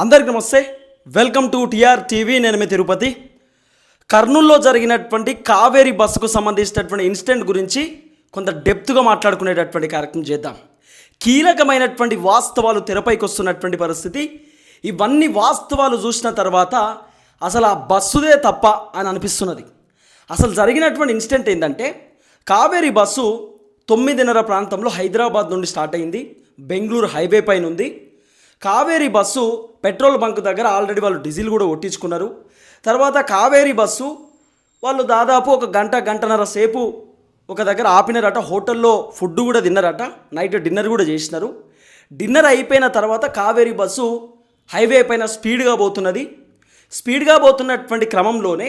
అందరికి నమస్తే. Welcome to TR TV నేను మీ తిరుపతి. కర్నూల్లో జరిగినటువంటి కావేరీ బస్సుకు సంబంధించినటువంటి ఇన్సిడెంట్ గురించి కొంత డెప్త్గా మాట్లాడుకునేటటువంటి కార్యక్రమం చేద్దాం. కీలకమైనటువంటి వాస్తవాలు తెరపైకి వస్తున్నటువంటి పరిస్థితి. ఇవన్నీ వాస్తవాలు చూసిన తర్వాత అసలు ఆ బస్సుదే తప్ప అని అనిపిస్తున్నది. అసలు జరిగినటువంటి ఇన్సిడెంట్ ఏంటంటే కావేరీ బస్సు తొమ్మిదిన్నర ప్రాంతంలో హైదరాబాద్ నుండి స్టార్ట్ అయింది. బెంగళూరు హైవే పైన ఉంది కావేరీ బస్సు పెట్రోల్ బంక్ దగ్గర ఆల్రెడీ వాళ్ళు డీజిల్ కూడా కొట్టించుకున్నారు. తర్వాత కావేరీ బస్సు వాళ్ళు దాదాపు ఒక గంట గంటన్నర సేపు ఒక దగ్గర ఆపినారట. హోటల్లో ఫుడ్ కూడా తిన్నారట. నైట్ డిన్నర్ కూడా చేసినారు. డిన్నర్ అయిపోయిన తర్వాత కావేరీ బస్సు హైవే పైన స్పీడ్గా పోతున్నది. స్పీడ్గా పోతున్నటువంటి క్రమంలోనే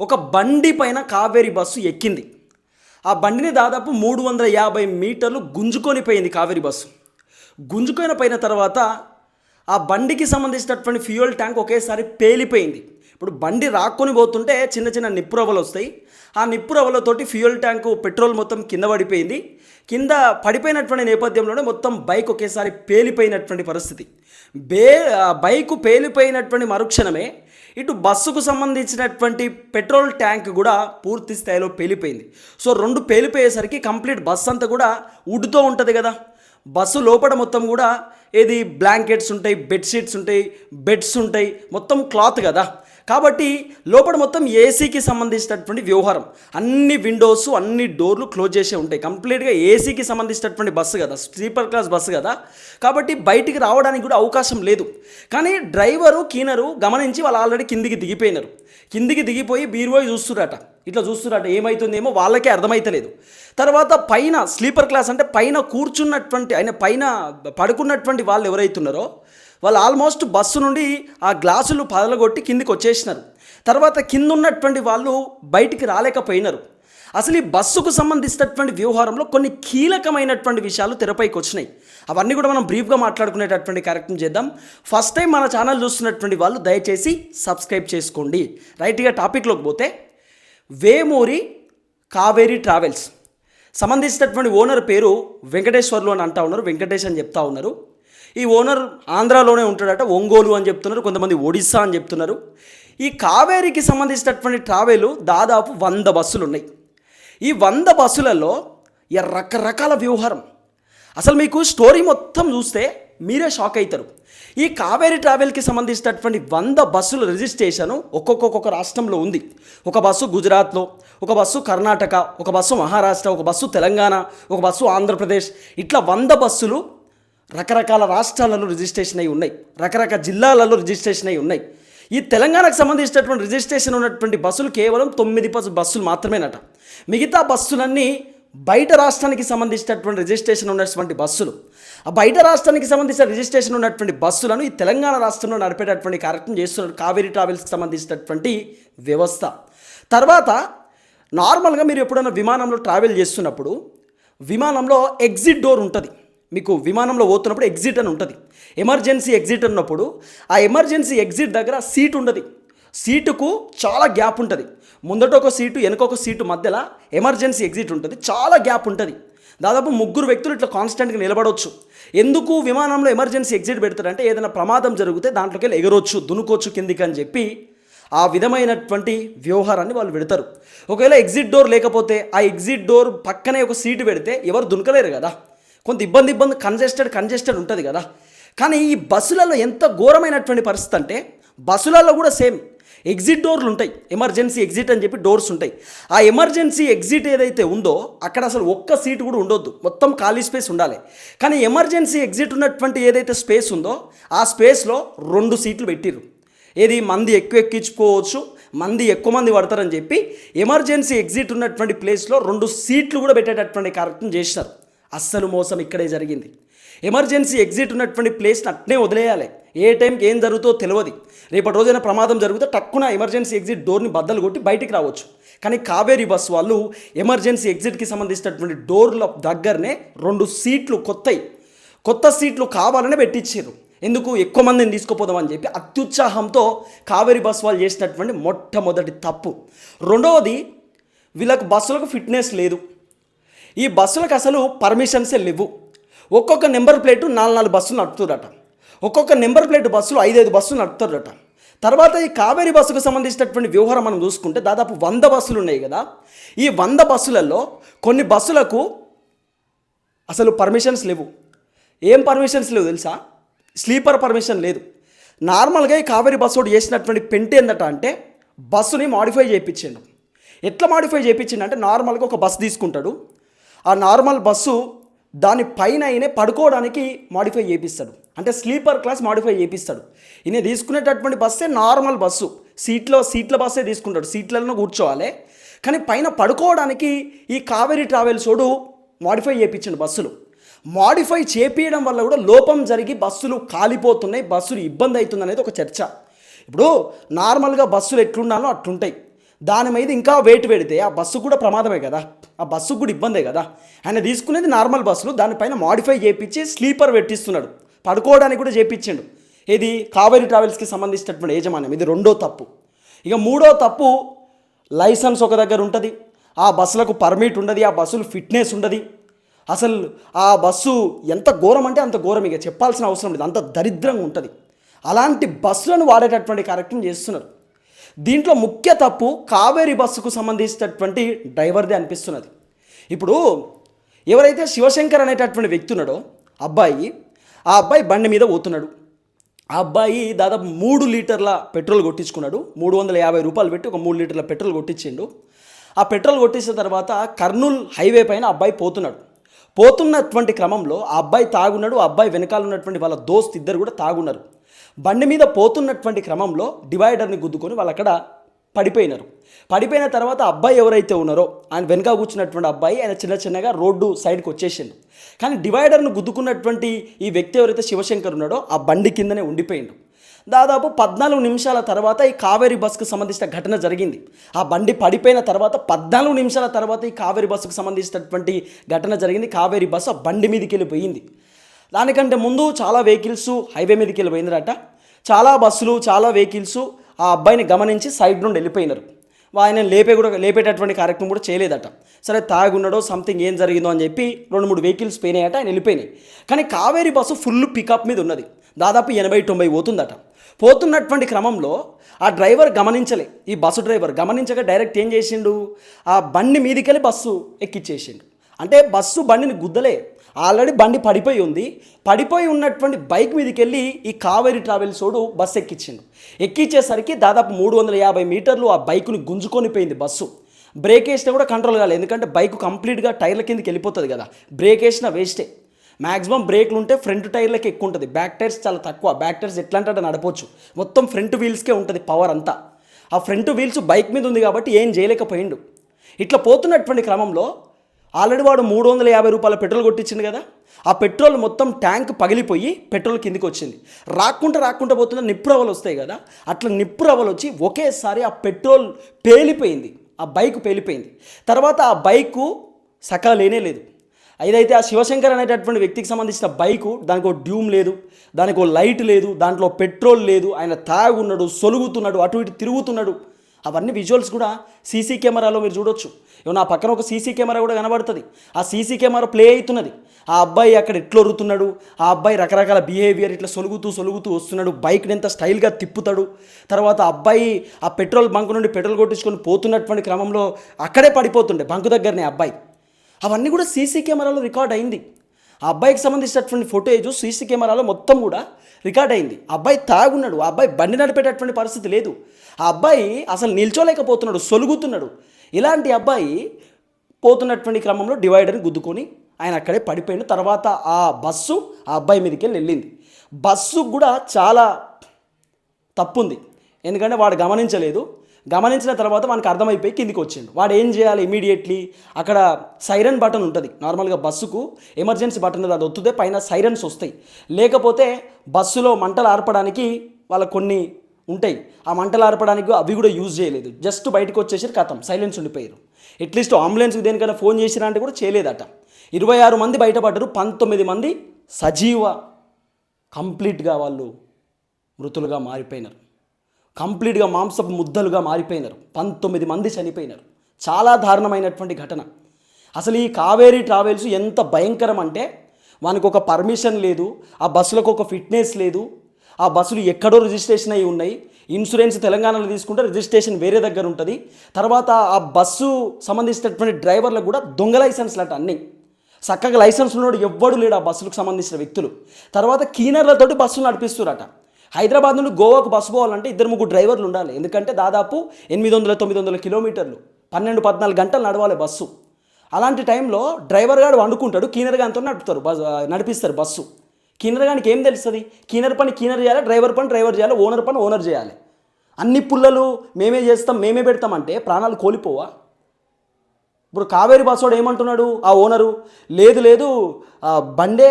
ఒక బండి పైన కావేరీ బస్సు ఎక్కింది. ఆ బండిని దాదాపు మూడు వందల యాభై మీటర్లు గుంజుకొని పోయింది కావేరీ బస్సు. గుంజుకొని పోయిన తర్వాత ఆ బండికి సంబంధించినటువంటి ఫ్యూయల్ ట్యాంక్ ఒకేసారి పేలిపోయింది. ఇప్పుడు బండి రాక్కొని పోతుంటే చిన్న చిన్న నిప్పురవ్వలు వస్తాయి. ఆ నిప్పురవ్వలతోటి ఫ్యూయల్ ట్యాంకు పెట్రోల్ మొత్తం కింద పడిపోయింది. కింద పడిపోయినటువంటి నేపథ్యంలోనే మొత్తం బైక్ ఒకేసారి పేలిపోయినటువంటి పరిస్థితి. బే ఆ బైకు పేలిపోయినటువంటి మరుక్షణమే ఇటు బస్సుకు సంబంధించినటువంటి పెట్రోల్ ట్యాంక్ కూడా పూర్తి స్థాయిలో పేలిపోయింది. సో రెండు పేలిపోయేసరికి కంప్లీట్ బస్ అంతా కూడా ఉడ్డుతో ఉంటుంది కదా. బస్సు లోపల మొత్తం కూడా ఏది బ్లాంకెట్స్ ఉంటాయి బెడ్షీట్స్ ఉంటాయి బెడ్స్ ఉంటాయి మొత్తం క్లాత్ కదా. కాబట్టి లోపల మొత్తం ఏసీకి సంబంధించినటువంటి వ్యవహారం. అన్ని విండోస్ అన్ని డోర్లు క్లోజ్ చేసే ఉంటాయి. కంప్లీట్గా ఏసీకి సంబంధించినటువంటి బస్సు కదా స్లీపర్ క్లాస్ బస్సు కదా. కాబట్టి బయటికి రావడానికి కూడా అవకాశం లేదు. కానీ డ్రైవరు కీనరు గమనించి వాళ్ళు ఆల్రెడీ కిందికి దిగిపోయినారు. కిందికి దిగిపోయి బీరువాయి చూస్తురట ఇట్లా చూస్తున్నారట ఏమవుతుందేమో వాళ్ళకే అర్థమైతలేదు. తర్వాత పైన స్లీపర్ క్లాస్ అంటే పైన కూర్చున్నటువంటి ఆయన పైన పడుకున్నటువంటి వాళ్ళు ఎవరైతున్నారో వాళ్ళు ఆల్మోస్ట్ బస్సు నుండి ఆ గ్లాసులు పదలగొట్టి కిందికి వచ్చేసినారు. తర్వాత కింద ఉన్నటువంటి వాళ్ళు బయటికి రాలేకపోయినారు. అసలు ఈ బస్సుకు సంబంధించినటువంటి వ్యవహారంలో కొన్ని కీలకమైనటువంటి విషయాలు తెరపైకి వచ్చినాయి. అవన్నీ కూడా మనం బ్రీఫ్గా మాట్లాడుకునేటటువంటి కార్యక్రమం చేద్దాం. ఫస్ట్ టైం మన ఛానల్ చూస్తున్నటువంటి వాళ్ళు దయచేసి సబ్స్క్రైబ్ చేసుకోండి. రైట్గా టాపిక్లోకి పోతే వేమూరి కావేరీ ట్రావెల్స్. సంబంధించినటువంటి ఓనర్ పేరు వెంకటేశ్వర్లు అని అంటా ఉన్నారు. వెంకటేష్ అని చెప్తా ఉన్నారు. ఈ ఓనర్ ఆంధ్రాలోనే ఉంటాడట ఒంగోలు అని చెప్తున్నారు కొంతమంది ఒడిస్సా అని చెప్తున్నారు. ఈ కావేరీకి సంబంధించినటువంటి ట్రావెల్ దాదాపు వంద బస్సులు ఉన్నాయి. ఈ వంద బస్సులలో ఈ రకరకాల వ్యూహారం అసలు మీకు స్టోరీ మొత్తం చూస్తే మీరే షాక్ అవుతారు. ఈ కావేరీ ట్రావెల్కి సంబంధించినటువంటి వంద బస్సుల రిజిస్ట్రేషన్ ఒక్కొక్క ఒక్కొక్క రాష్ట్రంలో ఉంది. ఒక బస్సు గుజరాత్లో ఒక బస్సు కర్ణాటక ఒక బస్సు మహారాష్ట్ర ఒక బస్సు తెలంగాణ ఒక బస్సు ఆంధ్రప్రదేశ్ ఇట్లా వంద బస్సులు రకరకాల రాష్ట్రాలలో రిజిస్ట్రేషన్ అయి ఉన్నాయి. రకరకాల జిల్లాలలో రిజిస్ట్రేషన్ అయి ఉన్నాయి. ఈ తెలంగాణకు సంబంధించినటువంటి రిజిస్ట్రేషన్ ఉన్నటువంటి బస్సులు కేవలం తొమ్మిది బస్సు బస్సులు మాత్రమేనట. మిగతా బస్సులన్నీ బయట రాష్ట్రానికి సంబంధించినటువంటి రిజిస్ట్రేషన్ ఉన్నటువంటి బస్సులు. ఆ బయట రాష్ట్రానికి సంబంధించిన రిజిస్ట్రేషన్ ఉన్నటువంటి బస్సులను ఈ తెలంగాణ రాష్ట్రంలో నడిపేటటువంటి కార్యక్రమం చేస్తున్నారు కావేరీ ట్రావెల్స్కి సంబంధించినటువంటి వ్యవస్థ. తర్వాత నార్మల్గా మీరు ఎప్పుడైనా విమానంలో ట్రావెల్ చేస్తున్నప్పుడు విమానంలో ఎగ్జిట్ డోర్ ఉంటుంది. మీకు విమానంలో పోతున్నప్పుడు ఎగ్జిట్ అని ఉంటుంది. ఎమర్జెన్సీ ఎగ్జిట్ అన్నప్పుడు ఆ ఎమర్జెన్సీ ఎగ్జిట్ దగ్గర సీట్ ఉండదు. సీటుకు చాలా గ్యాప్ ఉంటుంది. ముందట ఒక సీటు వెనక ఒక సీటు మధ్యలో ఎమర్జెన్సీ ఎగ్జిట్ ఉంటుంది. చాలా గ్యాప్ ఉంటుంది. దాదాపు ముగ్గురు వ్యక్తులు ఇట్లా కాన్స్టెంట్గా నిలబడవచ్చు ఎందుకు విమానంలో ఎమర్జెన్సీ ఎగ్జిట్ పెడతారంటే ఏదైనా ప్రమాదం జరిగితే దాంట్లోకి వెళ్ళి ఎగరొచ్చు దునుకోవచ్చు కిందికి అని చెప్పి ఆ విధమైనటువంటి వ్యవహారాన్ని వాళ్ళు పెడతారు. ఒకవేళ ఎగ్జిట్ డోర్ లేకపోతే ఆ ఎగ్జిట్ డోర్ పక్కనే ఒక సీటు పెడితే ఎవరు దునకలేరు కదా. కొంత ఇబ్బంది ఇబ్బంది కంజెస్టెడ్ కంజెస్టెడ్ ఉంటుంది కదా. కానీ ఈ బస్సులలో ఎంత ఘోరమైనటువంటి పరిస్థితి అంటే బస్సులలో కూడా సేమ్. ఎగ్జిట్ డోర్లు ఉంటాయి. ఎమర్జెన్సీ ఎగ్జిట్ అని చెప్పి డోర్స్ ఉంటాయి. ఆ ఎమర్జెన్సీ ఎగ్జిట్ ఏదైతే ఉందో అక్కడ అసలు ఒక్క సీటు కూడా ఉండొద్దు. మొత్తం ఖాళీ స్పేస్ ఉండాలి. కానీ ఎమర్జెన్సీ ఎగ్జిట్ ఉన్నటువంటి ఏదైతే స్పేస్ ఉందో ఆ స్పేస్లో రెండు సీట్లు పెట్టిరు ఏది మంది ఎక్కువ ఎక్కించుకోవచ్చు మంది ఎక్కువ మంది పడతారని చెప్పి ఎమర్జెన్సీ ఎగ్జిట్ ఉన్నటువంటి ప్లేస్లో రెండు సీట్లు కూడా పెట్టేటటువంటి కార్యక్రమం చేసినారు. అస్సలు మోసం ఇక్కడే జరిగింది. ఎమర్జెన్సీ ఎగ్జిట్ ఉన్నటువంటి ప్లేస్ని అట్నే వదిలేయాలి. ఏ టైంకి ఏం జరుగుతుందో తెలియదు రేపటి రోజైనా ప్రమాదం జరిగితే టక్కున ఎమర్జెన్సీ ఎగ్జిట్ డోర్ని బద్దలు కొట్టి బయటికి రావచ్చు. కానీ కావేరీ బస్ వాళ్ళు ఎమర్జెన్సీ ఎగ్జిట్కి సంబంధించినటువంటి డోర్ల దగ్గరనే రెండు సీట్లు కొత్తవి కొత్త సీట్లు కావాలనే పెట్టించారు ఎందుకు? ఎక్కువ మందిని తీసుకుపోదామని చెప్పి అత్యుత్సాహంతో కావేరీ బస్ వాళ్ళు చేసినటువంటి మొట్టమొదటి తప్పు. రెండవది వీళ్ళకు బస్సులకు ఫిట్నెస్ లేదు. ఈ బస్సులకు అసలు పర్మిషన్సే లేవు. ఒక్కొక్క నెంబర్ ప్లేటు నాలుగు నాలుగు బస్సులు నడుపుతుందట ఒక్కొక్క నెంబర్ ప్లేట్ బస్సులు ఐదైదు బస్సులు నడుపుతారట. తర్వాత ఈ కావేరీ బస్సుకు సంబంధించినటువంటి వ్యవహారం మనం చూసుకుంటే దాదాపు వంద బస్సులు ఉన్నాయి కదా. ఈ వంద బస్సులలో కొన్ని బస్సులకు అసలు పర్మిషన్స్ లేవు. ఏం పర్మిషన్స్ లేవు తెలుసా? స్లీపర్ పర్మిషన్ లేదు. నార్మల్గా ఈ కావేరీ బస్సు ఒకటి చేసినటువంటి పెంట్ ఏందట అంటే బస్సుని మాడిఫై చేయించాడు. ఎట్లా మాడిఫై చేయించిండు అంటే నార్మల్గా ఒక బస్సు తీసుకుంటాడు. ఆ నార్మల్ బస్సు దాని పైన అయినే పడుకోవడానికి మాడిఫై చేపిస్తాడు అంటే స్లీపర్ క్లాస్ మాడిఫై చేపిస్తాడు. ఈయన తీసుకునేటటువంటి బస్సే నార్మల్ బస్సు. సీట్లో సీట్ల బస్సే తీసుకుంటాడు. సీట్లలో కూర్చోవాలి. కానీ పైన పడుకోవడానికి ఈ కావేరీ ట్రావెల్స్ మాడిఫై చేయించండి బస్సులు. మాడిఫై చేపించడం వల్ల కూడా లోపం జరిగి బస్సులు కాలిపోతున్నాయి బస్సులు ఇబ్బంది అవుతుంది అనేది ఒక చర్చ. ఇప్పుడు నార్మల్గా బస్సులు ఎట్లుండాలో అట్లుంటాయి. దాని మీద ఇంకా వెయిట్ పెడితే ఆ బస్సు కూడా ప్రమాదమే కదా. ఆ బస్సు కూడా ఇబ్బందే కదా. ఆయన తీసుకునేది నార్మల్ బస్సులు దానిపైన మాడిఫై చేయించి స్లీపర్ పెట్టిస్తున్నాడు. పడుకోవడానికి కూడా చేయించిండు ఇది కావేరీ ట్రావెల్స్కి సంబంధించినటువంటి యజమాన్యం. ఇది రెండో తప్పు. ఇక మూడో తప్పు లైసెన్స్ ఒక దగ్గర ఉంటుంది. ఆ బస్సులకు పర్మిట్ ఉండదు. ఆ బస్సులు ఫిట్నెస్ ఉండదు. అసలు ఆ బస్సు ఎంత ఘోరం అంటే అంత ఘోరం. ఇక చెప్పాల్సిన అవసరం లేదు. అంత దరిద్రంగా ఉంటుంది. అలాంటి బస్సులను వాడేటటువంటి కార్యక్రమం చేస్తున్నారు. దీంట్లో ముఖ్య తప్పు కావేరీ బస్సుకు సంబంధించినటువంటి డ్రైవర్దే అనిపిస్తున్నది. ఇప్పుడు ఎవరైతే శివశంకర్ అనేటటువంటి వ్యక్తి ఉన్నాడో అబ్బాయి ఆ అబ్బాయి బండి మీద పోతున్నాడు ఆ అబ్బాయి దాదాపు మూడు లీటర్ల పెట్రోల్ కొట్టించుకున్నాడు. మూడు వందల యాభై రూపాయలు పెట్టి ఒక మూడు లీటర్ల పెట్రోల్ కొట్టించిండు. ఆ పెట్రోల్ కొట్టించిన తర్వాత కర్నూల్ హైవే పైన అబ్బాయి పోతున్నాడు. పోతున్నటువంటి క్రమంలో ఆ అబ్బాయి తాగున్నాడు. ఆ అబ్బాయి వెనకాల ఉన్నటువంటి వాళ్ళ దోస్త్ ఇద్దరు కూడా తాగున్నారు. బండి మీద పోతున్నటువంటి క్రమంలో డివైడర్ని గుద్దుకొని వాళ్ళు అక్కడ పడిపోయినారు. పడిపోయిన తర్వాత అబ్బాయి ఎవరైతే ఉన్నారో ఆయన వెనక కూర్చున్నటువంటి అబ్బాయి ఆయన చిన్న చిన్నగా రోడ్డు సైడ్కి వచ్చేసిండు. కానీ డివైడర్ను గుద్దుకున్నటువంటి ఈ వ్యక్తి ఎవరైతే శివశంకర్ ఉన్నాడో ఆ బండి కిందనే ఉండిపోయిండు. దాదాపు పద్నాలుగు నిమిషాల తర్వాత ఈ కావేరీ బస్సుకు సంబంధించిన ఘటన జరిగింది. ఆ బండి పడిపోయిన తర్వాత పద్నాలుగు నిమిషాల తర్వాత ఈ కావేరీ బస్సుకు సంబంధించినటువంటి ఘటన జరిగింది. కావేరీ బస్సు ఆ బండి మీదకి వెళ్ళిపోయింది. దానికంటే ముందు చాలా వెహికల్స్ హైవే మీదకి వెళ్ళిపోయిందిరట చాలా బస్సులు చాలా వెహికల్స్ ఆ అబ్బాయిని గమనించి సైడ్ నుండి వెళ్ళిపోయినారు. ఆయన లేపే కూడా లేపేటటువంటి కార్యక్రమం కూడా చేయలేదట. సరే తాగున్నాడో సంథింగ్ ఏం జరిగిందో అని చెప్పి రెండు మూడు వెహికల్స్ పోయినాయట ఆయన వెళ్ళిపోయినాయి. కానీ కావేరీ బస్సు ఫుల్ పికప్ మీద ఉన్నది. దాదాపు ఎనభై తొంభై పోతుందట. పోతున్నటువంటి క్రమంలో ఆ డ్రైవర్ గమనించలే. ఈ బస్సు డ్రైవర్ గమనించక డైరెక్ట్ ఏం చేసిండు? ఆ బండి మీదికెళ్ళి బస్సు ఎక్కిచ్చేసిండు. అంటే బస్సు బండిని గుద్దలే. ఆల్రెడీ బండి పడిపోయి ఉంది. పడిపోయి ఉన్నటువంటి బైక్ మీదకి వెళ్ళి ఈ కావేరి ట్రావెల్స్ వాడు బస్సు ఎక్కించిండు. ఎక్కించేసరికి దాదాపు మూడు వందల యాభై మీటర్లు ఆ బైకుని గుంజుకొని పోయింది బస్సు. బ్రేక్ వేసినా కూడా కంట్రోల్ కాలేదు ఎందుకంటే బైక్ కంప్లీట్గా టైర్ల కిందకి వెళ్ళిపోతుంది కదా. బ్రేక్ వేసినా వేస్టే. మ్యాక్సిమం బ్రేక్లు ఉంటే ఫ్రంట్ టైర్లకి ఎక్కువ ఉంటుంది. బ్యాక్ టైర్స్ చాలా తక్కువ. బ్యాక్ టైర్స్ ఎట్లా అంటే అట్లా నడపొచ్చు. మొత్తం ఫ్రంట్ వీల్స్కే ఉంటుంది పవర్ అంతా. ఆ ఫ్రంట్ వీల్స్ బైక్ మీద ఉంది కాబట్టి ఏం చేయలేకపోయిండు. ఇట్లా పోతున్నటువంటి క్రమంలో ఆల్రెడీ వాడు మూడు వందల యాభై రూపాయల పెట్రోల్ కొట్టించింది కదా. ఆ పెట్రోల్ మొత్తం ట్యాంక్ పగిలిపోయి పెట్రోల్ కిందికి వచ్చింది. రాకుండా రాకుండా పోతున్న నిప్పురవ్వలు వస్తాయి కదా. అట్లా నిప్పు రవ్వలు వచ్చి ఒకేసారి ఆ పెట్రోల్ పేలిపోయింది. ఆ బైక్ పేలిపోయింది. తర్వాత ఆ బైకు సకా లేనే లేదు. ఏదైతే ఆ శివశంకర్ అనేటటువంటి వ్యక్తికి సంబంధించిన బైకు దానికి ఒక డ్యూమ్ లేదు దానికి ఒక లైట్ లేదు దాంట్లో పెట్రోల్ లేదు ఆయన తాగున్నాడు సొలుగుతున్నాడు అటు ఇటు తిరుగుతున్నాడు. అవన్నీ విజువల్స్ కూడా సీసీ కెమెరాలో మీరు చూడొచ్చు. ఇవి నా పక్కన ఒక సీసీ కెమెరా కూడా కనబడుతుంది. ఆ సీసీ కెమెరా ప్లే అవుతున్నది. ఆ అబ్బాయి అక్కడ ఎట్లా ఒరుతున్నాడు ఆ అబ్బాయి రకరకాల బిహేవియర్ ఇట్లా సొలుగుతూ సొలుగుతూ వస్తున్నాడు. బైక్ని ఎంత స్టైల్గా తిప్పుతాడు? తర్వాత ఆ అబ్బాయి ఆ పెట్రోల్ బంక్ నుండి పెట్రోల్ కొట్టించుకొని పోతున్నటువంటి క్రమంలో అక్కడే పడిపోతుండే బంకు దగ్గరనే అబ్బాయి. అవన్నీ కూడా సీసీ కెమెరాలో రికార్డ్ అయింది. ఆ అబ్బాయికి సంబంధించినటువంటి ఫుటేజ్ సీసీ కెమెరాలో మొత్తం కూడా రికార్డ్ అయింది. అబ్బాయి తాగున్నాడు ఆ అబ్బాయి బండి నడిపేటటువంటి పరిస్థితి లేదు. ఆ అబ్బాయి అసలు నిల్చోలేకపోతున్నాడు సొలుగుతున్నాడు. ఇలాంటి అబ్బాయి పోతున్నటువంటి క్రమంలో డివైడర్ని గుద్దుకొని ఆయన అక్కడే పడిపోయిన తర్వాత ఆ బస్సు ఆ అబ్బాయి మీదకి వెళ్ళి వెళ్ళింది. బస్సు కూడా చాలా తప్పుంది. ఎందుకంటే వాడు గమనించలేదు. గమనించిన తర్వాత మనకు అర్థమైపోయి కిందికి వచ్చిండు. వాడు ఏం చేయాలి ఇమీడియట్లీ అక్కడ సైరన్ బటన్ ఉంటుంది. నార్మల్గా బస్సుకు ఎమర్జెన్సీ బటన్ అది ఒత్తుతే పైన సైరన్స్ వస్తాయి. లేకపోతే బస్సులో మంటలు ఆర్పడానికి వాళ్ళ కొన్ని ఉంటాయి. ఆ మంటలు ఆర్పడానికి అవి కూడా యూజ్ చేయలేదు. జస్ట్ బయటకు వచ్చేసి కథం. సైలెన్స్ ఉండిపోయారు అట్లీస్ట్ అంబులెన్స్కి దేనికైనా ఫోన్ చేసినా అంటే కూడా చేయలేదట. ఇరవై ఆరు మంది బయటపడ్డారు. పంతొమ్మిది మంది సజీవ కంప్లీట్గా వాళ్ళు మృతులుగా మారిపోయినారు. కంప్లీట్గా మాంసపు ముద్దలుగా మారిపోయినారు. పంతొమ్మిది మంది చనిపోయినారు. చాలా దారుణమైనటువంటి ఘటన. అసలు ఈ కావేరీ ట్రావెల్స్ ఎంత భయంకరం అంటే వానికి ఒక పర్మిషన్ లేదు ఆ బస్సులకు ఒక ఫిట్నెస్ లేదు ఆ బస్సులు ఎక్కడో రిజిస్ట్రేషన్ అయి ఉన్నాయి. ఇన్సూరెన్స్ తెలంగాణలో తీసుకుంటే రిజిస్ట్రేషన్ వేరే దగ్గర ఉంటుంది. తర్వాత ఆ బస్సు సంబంధించినటువంటి డ్రైవర్లకు కూడా దొంగ లైసెన్స్లు అట అన్నీ. చక్కగా లైసెన్స్ ఉన్నాడు ఎవ్వడు లేడు ఆ బస్సులకు సంబంధించిన వ్యక్తులు. తర్వాత కీనర్లతోటి బస్సులు నడిపిస్తున్నారట హైదరాబాద్ నుండి గోవాకు బస్సు పోవాలంటే ఇద్దరు ముగ్గురు డ్రైవర్లు ఉండాలి. ఎందుకంటే దాదాపు ఎనిమిది వందల తొమ్మిది వందల కిలోమీటర్లు పన్నెండు పద్నాలుగు గంటలు నడవాలి బస్సు. అలాంటి టైంలో డ్రైవర్ గారు వండుకుంటాడు కీనర్ గానితో నడుపుతారు బస్ నడిపిస్తారు బస్సు. కీనర్ గానికి ఏం తెలుస్తుంది? కీనర్ పని కీనర్ చేయాలి డ్రైవర్ పని డ్రైవర్ చేయాలి ఓనర్ పని ఓనర్ చేయాలి. అన్ని పుల్లలు మేమే చేస్తాం మేమే పెడతామంటే ప్రాణాలు కోల్పోవా? ఇప్పుడు కావేరి బస్సోడు ఏమంటున్నాడు? ఆ ఓనరు లేదు లేదు బండే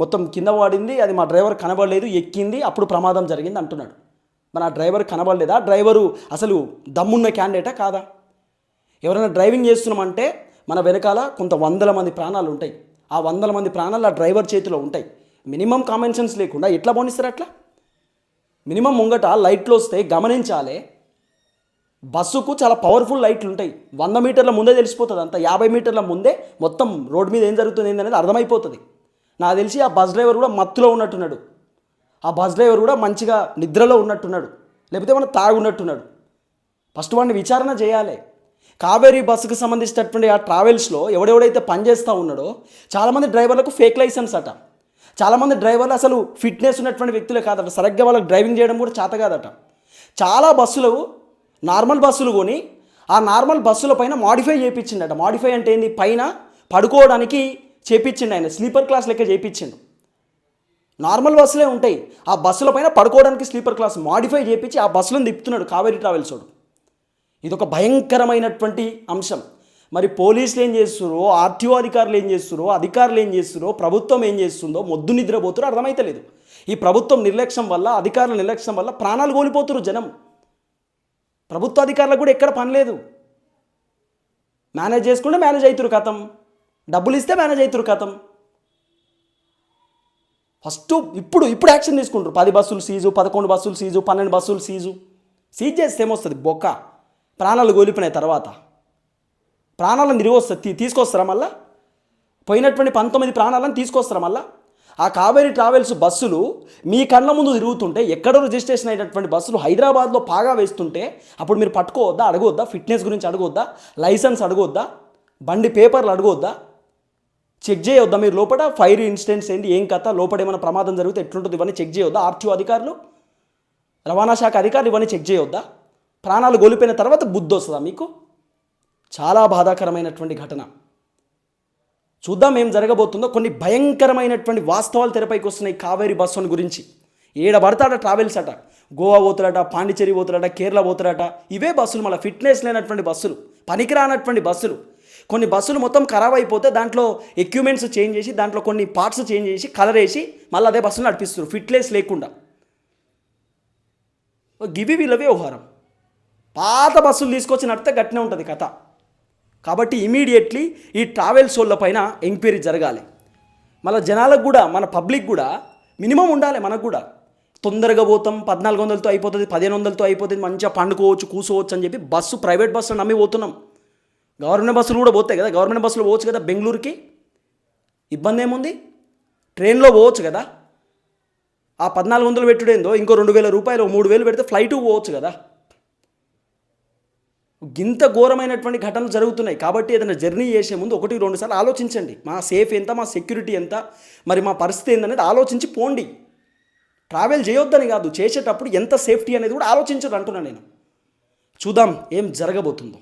మొత్తం కింద పడింది అది మా డ్రైవర్ కనబడలేదు ఎక్కింది అప్పుడు ప్రమాదం జరిగింది అంటున్నాడు. మన ఆ డ్రైవర్ కనబడలేదా? డ్రైవరు అసలు దమ్మున్న క్యాండిడేటా కాదా? ఎవరైనా డ్రైవింగ్ చేస్తున్నామంటే మన వెనకాల కొంత వందల మంది ప్రాణాలు ఉంటాయి. ఆ వందల మంది ప్రాణాలు ఆ డ్రైవర్ చేతిలో ఉంటాయి. మినిమం కామన్ సెన్స్ లేకుండా ఎట్లా పోనిస్తారు అట్లా? మినిమం ముంగట లైట్లు వస్తే గమనించాలి బస్సుకు చాలా పవర్ఫుల్ లైట్లు ఉంటాయి. వంద మీటర్ల ముందే తెలిసిపోతుంది. అంత యాభై మీటర్ల ముందే మొత్తం రోడ్ మీద ఏం జరుగుతుంది ఏంది అర్థమైపోతుంది. నాకు తెలిసి ఆ బస్ డ్రైవర్ కూడా మత్తులో ఉన్నట్టున్నాడు. ఆ బస్ డ్రైవర్ కూడా మంచిగా నిద్రలో ఉన్నట్టున్నాడు. లేకపోతే మనం తాగున్నట్టున్నాడు. ఫస్ట్ వాడిని విచారణ చేయాలి. కావేరీ బస్సుకు సంబంధించినటువంటి ఆ ట్రావెల్స్లో ఎవడెవడైతే పనిచేస్తూ ఉన్నాడో చాలామంది డ్రైవర్లకు ఫేక్ లైసెన్స్ అట. చాలామంది డ్రైవర్లు అసలు ఫిట్నెస్ ఉన్నటువంటి వ్యక్తులే కాదట. సరిగ్గా వాళ్ళకి డ్రైవింగ్ చేయడం కూడా చేత కాదట. చాలా బస్సులు నార్మల్ బస్సులు కొని ఆ నార్మల్ బస్సుల పైన మాడిఫై చేయించిండట మాడిఫై అంటే ఏంది? పైన పడుకోవడానికి చేపించిండు ఆయన. స్లీపర్ క్లాస్ లెక్క చేయించిండు నార్మల్ బస్సులే ఉంటాయి. ఆ బస్సుల పైన పడుకోవడానికి స్లీపర్ క్లాస్ మాడిఫై చేయించి ఆ బస్సులను తిప్పుతున్నాడు కావేరీ ట్రావెల్స్ వాడు. ఇది ఒక భయంకరమైనటువంటి అంశం. మరి పోలీసులు ఏం చేస్తున్నారో ఆర్టీఓ అధికారులు ఏం చేస్తురో అధికారులు ఏం చేస్తురో ప్రభుత్వం ఏం చేస్తుందో మొద్దు నిద్రపోతురో అర్థమైతలేదు. ఈ ప్రభుత్వం నిర్లక్ష్యం వల్ల అధికారుల నిర్లక్ష్యం వల్ల ప్రాణాలు కోల్పోతున్నారు జనం. ప్రభుత్వ అధికారులకు కూడా ఎక్కడ పని లేదు. మేనేజ్ చేసుకుంటే మేనేజ్ అవుతురు కథం. డబ్బులు ఇస్తే మేనేజ్ అవుతురు కథం. ఫస్ట్ ఇప్పుడు ఇప్పుడు యాక్షన్ తీసుకుంటారు పది బస్సులు సీజు పదకొండు బస్సులు సీజు పన్నెండు బస్సులు సీజు. సీజ్ చేస్తే ఏమొస్తుంది? బొక్క. ప్రాణాలు కోల్పోయిన తర్వాత. ప్రాణాలను తిరిగి వస్తుంది. తీసుకొస్తారా మళ్ళా? పోయినటువంటి పంతొమ్మిది ప్రాణాలను తీసుకొస్తారా మళ్ళా? ఆ కావేరీ ట్రావెల్స్ బస్సులు మీ కళ్ళ ముందు తిరుగుతుంటే ఎక్కడో రిజిస్ట్రేషన్ అయినటువంటి బస్సులు హైదరాబాద్లో పాగా వేస్తుంటే అప్పుడు మీరు పట్టుకోవద్దా అడగవద్దా ఫిట్నెస్ గురించి అడగొద్దా? లైసెన్స్ అడగవద్దా బండి పేపర్లు అడగవద్దా చెక్ చేయొద్దా మీరు లోపల? ఫైర్ ఇన్సిడెంట్స్ ఏంటి? ఏం కథ? లోపల ఏమైనా ప్రమాదం జరిగితే ఎట్లుంటుంది? ఇవన్నీ చెక్ చేయొద్దా? ఆర్టీఓ అధికారులు? రవాణా శాఖ అధికారులు ఇవన్నీ చెక్ చేయొద్దా? ప్రాణాలు కోల్పోయిన తర్వాత బుద్ధి వస్తుందా మీకు? చాలా బాధాకరమైనటువంటి ఘటన. చూద్దాం ఏం జరగబోతుందో. కొన్ని భయంకరమైనటువంటి వాస్తవాలు తెరపైకి వస్తున్నాయి కావేరి బస్సుని గురించి. ఏడ పడతాడ ట్రావెల్స్ అట? గోవా పోతులట పాండిచేరి పోతులట కేరళ పోతులట ఇవే బస్సులు మళ్ళీ ఫిట్నెస్ లేనటువంటి బస్సులు పనికిరానటువంటి బస్సులు. కొన్ని బస్సులు మొత్తం ఖరాబ్ అయిపోతే దాంట్లో ఎక్విప్మెంట్స్ చేంజ్ చేసి దాంట్లో కొన్ని పార్ట్స్ చేంజ్ చేసి కలర్ వేసి మళ్ళీ అదే బస్సులు నడిపిస్తారు ఫిట్నెస్ లేకుండా. గివి వీళ్ళ వ్యవహారం. పాత బస్సులు తీసుకొచ్చి నడితే గట్టినే ఉంటుంది కథ. కాబట్టి ఇమీడియట్లీ ఈ ట్రావెల్స్ వాళ్ళపైన ఎంక్వైరీ జరగాలి. మళ్ళీ జనాలకు కూడా మన పబ్లిక్ కూడా మినిమం ఉండాలి మనకు కూడా. తొందరగా పోతాం పద్నాలుగు వందలతో అయిపోతుంది పదిహేను వందలతో అయిపోతుంది మంచిగా పండుకోవచ్చు కూర్చోవచ్చు అని చెప్పి బస్సు ప్రైవేట్ బస్సులు నమ్మి పోతున్నాం. గవర్నమెంట్ బస్సులు కూడా పోతాయి కదా గవర్నమెంట్ బస్సులో పోవచ్చు కదా బెంగళూరుకి? ఇబ్బంది ఏముంది? ట్రైన్లో పోవచ్చు కదా. ఆ పద్నాలుగు వందలు పెట్టుడేందో ఇంకో రెండు వేల రూపాయలు మూడు వేలు పెడితే ఫ్లైట్ పోవచ్చు కదా. గింత ఘోరమైనటువంటి ఘటనలు జరుగుతున్నాయి. కాబట్టి ఏదైనా జర్నీ చేసే ముందు ఒకటి రెండు సార్లు ఆలోచించండి. మా సేఫ్ ఎంత మా సెక్యూరిటీ ఎంత మరి మా పరిస్థితి ఏందనేది ఆలోచించి పోండి. ట్రావెల్ చేయొద్దని కాదు చేసేటప్పుడు ఎంత సేఫ్టీ అనేది కూడా ఆలోచించదు అంటున్నాను నేను. చూద్దాం ఏం జరగబోతుందో.